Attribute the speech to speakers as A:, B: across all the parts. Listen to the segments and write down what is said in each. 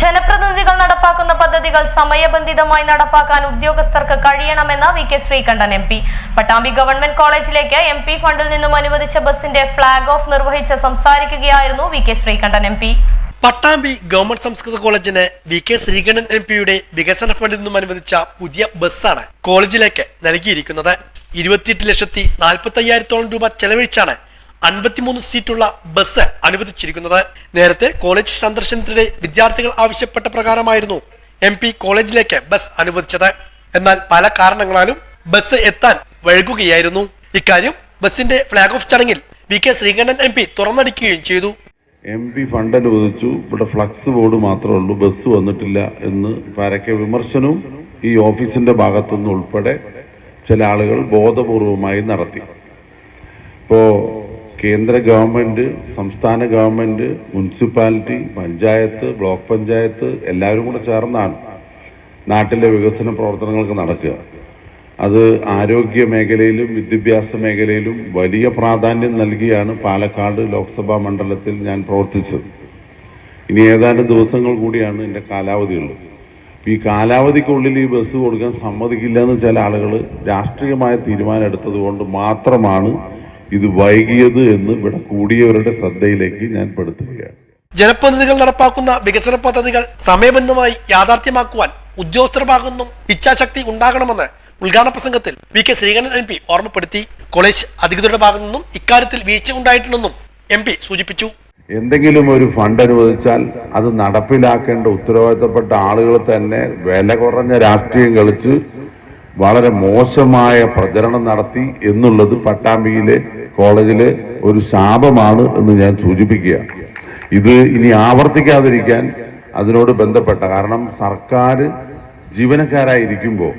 A: ജനപ്രതിനിധികൾ നടപ്പാക്കുന്ന പദ്ധതികൾ സമയബന്ധിതമായി നടപ്പാക്കാൻ ഉദ്യോഗസ്ഥർക്ക് കഴിയണമെന്ന് V K Sreekandan M P. Pattambi government കോളേജിലേക്ക് എം പി ഫണ്ടിൽ നിന്നും അനുവദിച്ച ബസിന്റെ ഫ്ളാഗ് ഓഫ് നിർവഹിച്ച് സംസാരിക്കുകയായിരുന്നു V K Sreekandan M P.
B: Pattambi government സംസ്കൃത കോളേജിന് വി കെ ശ്രീകണ്ഠൻ എം പിയുടെ വികസന ഫണ്ടിൽ നിന്നും അനുവദിച്ച പുതിയ ബസ്സാണ് കോളേജിലേക്ക് നൽകിയിരിക്കുന്നത്. ഇരുപത്തിയെട്ട് ലക്ഷത്തി നാൽപ്പത്തി അയ്യായിരത്തോളം രൂപ ചെലവഴിച്ചാണ് അൻപത്തിമൂന്ന് സീറ്റുള്ള ബസ് അനുവദിച്ചിരിക്കുന്നത്. നേരത്തെ കോളേജ് സന്ദർശനത്തിനിടെ വിദ്യാർത്ഥികൾ ആവശ്യപ്പെട്ട പ്രകാരമായിരുന്നു എം പി കോളേജിലേക്ക് ബസ് അനുവദിച്ചത്. എന്നാൽ പല കാരണങ്ങളാലും ബസ് എത്താൻ വൈകുകയായിരുന്നു. ഇക്കാര്യം ബസിന്റെ ഫ്ളാഗ് ഓഫ് ചടങ്ങിൽ V K Sreekandan M P തുറന്നടിക്കുകയും ചെയ്തു.
C: എം പി ഫണ്ട് അനുവദിച്ചു. ഇവിടെ ഫ്ലക്സ് ബോർഡ് മാത്രമേ ഉള്ളൂ. ബസ് വന്നിട്ടില്ല എന്ന് പരക്കെ വിമർശനവും ഈ ഓഫീസിന്റെ ഭാഗത്തുനിന്ന് ഉൾപ്പെടെ ചില ആളുകൾ ബോധപൂർവമായി നടത്തി. ഇപ്പോൾ കേന്ദ്ര ഗവൺമെന്റ് സംസ്ഥാന government municipality panchayat block panchayat എല്ലാവരും കൂടെ ചേർന്നാണ് നാട്ടിലെ വികസന പ്രവർത്തനങ്ങൾക്ക് നടക്കുക. അത് ആരോഗ്യ മേഖലയിലും വിദ്യാഭ്യാസ മേഖലയിലും വലിയ പ്രാധാന്യം നൽകിയാണ് പാലക്കാട് ലോക്സഭാ മണ്ഡലത്തിൽ ഞാൻ പ്രവർത്തിച്ചത്. ഇനി ഏതാനും ദിവസങ്ങൾ കൂടിയാണ് എന്റെ കാലാവധിയുള്ളത് ഈ കാലാവധിക്കുള്ളിൽ ഈ ബസ് കൊടുക്കാൻ സമ്മതിക്കില്ല എന്ന് ചില ആളുകൾ രാഷ്ട്രീയമായ തീരുമാനം എടുത്തത് കൊണ്ട് മാത്രമാണ് ഇത് വൈകിയത് എന്ന് ഇവിടെ കൂടിയവരുടെ ശ്രദ്ധയിലേക്ക് ഞാൻ പെടുത്തുകയാണ്.
B: ജനപ്രതിനിധികൾ നടപ്പാക്കുന്ന വികസന പദ്ധതികൾ സമയബന്ധമായി യാഥാർത്ഥ്യമാക്കുവാൻ ഉദ്യോഗസ്ഥർ ഭാഗത്തുനിന്നും ഇച്ഛാശക്തി ഉണ്ടാകണമെന്ന് ഉദ്ഘാടന പ്രസംഗത്തിൽ V K Sreekandan M P ഓർമ്മപ്പെടുത്തി. കോളേജ് അധികൃതരുടെ ഭാഗത്തു നിന്നും ഇക്കാര്യത്തിൽ വീഴ്ച ഉണ്ടായിട്ടുണ്ടെന്നും എം പി സൂചിപ്പിച്ചു.
C: എന്തെങ്കിലും ഒരു ഫണ്ട് അനുവദിച്ചാൽ അത് നടപ്പിലാക്കേണ്ട ഉത്തരവാദിത്തപ്പെട്ട ആളുകൾ തന്നെ വില കുറഞ്ഞ രാഷ്ട്രീയം കളിച്ച് വളരെ മോശമായ പ്രചരണം നടത്തി എന്നുള്ളത് പട്ടാമ്പിയിലെ കോളേജിലെ ഒരു ശാപമാണ് എന്ന് ഞാൻ സൂചിപ്പിക്കുക. ഇത് ഇനി ആവർത്തിക്കാതിരിക്കാൻ അതിനോട് ബന്ധപ്പെട്ട കാരണം സർക്കാർ ജീവനക്കാരായിരിക്കുമ്പോൾ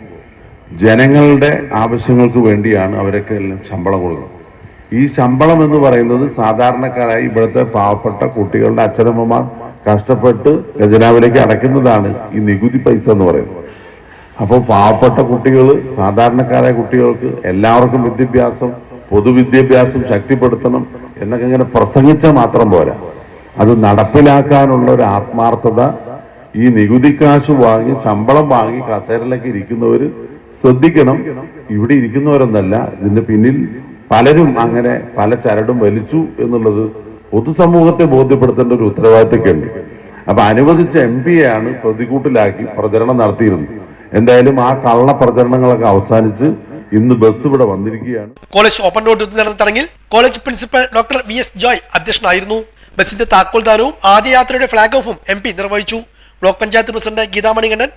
C: ജനങ്ങളുടെ ആവശ്യങ്ങൾക്ക് വേണ്ടിയാണ് അവരൊക്കെ എല്ലാം ശമ്പളം കൊടുക്കുന്നത്. ഈ ശമ്പളം എന്ന് പറയുന്നത് സാധാരണക്കാരായി ഇവിടുത്തെ പാവപ്പെട്ട കുട്ടികളുടെ അച്ഛനമ്മമാർ കഷ്ടപ്പെട്ട് ഖജനാവിലേക്ക് അടയ്ക്കുന്നതാണ് ഈ നികുതി പൈസ എന്ന് പറയുന്നത്. അപ്പോൾ പാവപ്പെട്ട കുട്ടികൾ സാധാരണക്കാരായ കുട്ടികൾക്ക് എല്ലാവർക്കും വിദ്യാഭ്യാസം പൊതുവിദ്യാഭ്യാസം ശക്തിപ്പെടുത്തണം എന്നൊക്കെ ഇങ്ങനെ പ്രസംഗിച്ചാൽ മാത്രം പോരാ. അത് നടപ്പിലാക്കാനുള്ള ഒരു ആത്മാർത്ഥത ഈ നികുതി കാശ് വാങ്ങി ശമ്പളം വാങ്ങി കസേരയിലേക്ക് ഇരിക്കുന്നവർ ശ്രദ്ധിക്കണം. ഇവിടെ ഇരിക്കുന്നവരൊന്നല്ല ഇതിന്റെ പിന്നിൽ പലരും അങ്ങനെ പല ചരടും വലിച്ചു എന്നുള്ളത് പൊതുസമൂഹത്തെ ബോധ്യപ്പെടുത്തേണ്ട ഒരു ഉത്തരവാദിത്തമൊക്കെ ഉണ്ട് അപ്പൊ അനുവദിച്ച എം പിയെയാണ് പ്രതികൂട്ടിലാക്കി പ്രചരണം നടത്തിയിരുന്നത്. എന്തായാലും ആ കള്ള പ്രചരണങ്ങളൊക്കെ അവസാനിച്ച് ഇന്ന് ബസ് ഇവിടെ വന്നിരിക്കുകയാണ്.
B: കോളേജ് ഓപ്പൺ റോഡ് നടന്ന ചടങ്ങിൽ college principal doctor V S Joy അധ്യക്ഷനായിരുന്നു. ബസിന്റെ താക്കോൽദാനവും ആദ്യ യാത്രയുടെ ഫ്ളാഗ് ഓഫും എം പി നിർവഹിച്ചു. ബ്ലോക്ക് പഞ്ചായത്ത് പ്രസിഡന്റ് ഗീതാമണികണ്ഠൻ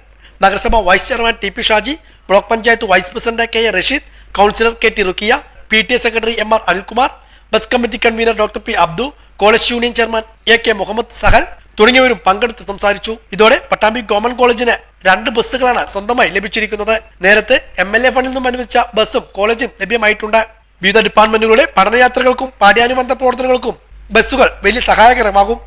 B: നഗരസഭ vice chairman T P Shaji block panchayat vice president K A Rasheed councillor K T Rukkiya P T A secretary M R Anilkumar bus committee convener doctor P Abdu college union chairman A K Muhammad Sahal തുടങ്ങിയവരും പങ്കെടുത്ത് സംസാരിച്ചു. ഇതോടെ Pattambi government കോളേജിന് രണ്ട് ബസ്സുകളാണ് സ്വന്തമായി ലഭിച്ചിരിക്കുന്നത്. നേരത്തെ M L A ഫണ്ടിൽ നിന്നും അനുവദിച്ച ബസ്സും കോളേജിൽ ലഭ്യമായിട്ടുണ്ട്. വിവിധ ഡിപ്പാർട്ട്മെന്റുകളുടെ പഠനയാത്രകൾക്കും പാഠ്യാനുബന്ധ പ്രവർത്തനങ്ങൾക്കും ബസ്സുകൾ വലിയ സഹായകരമാകും.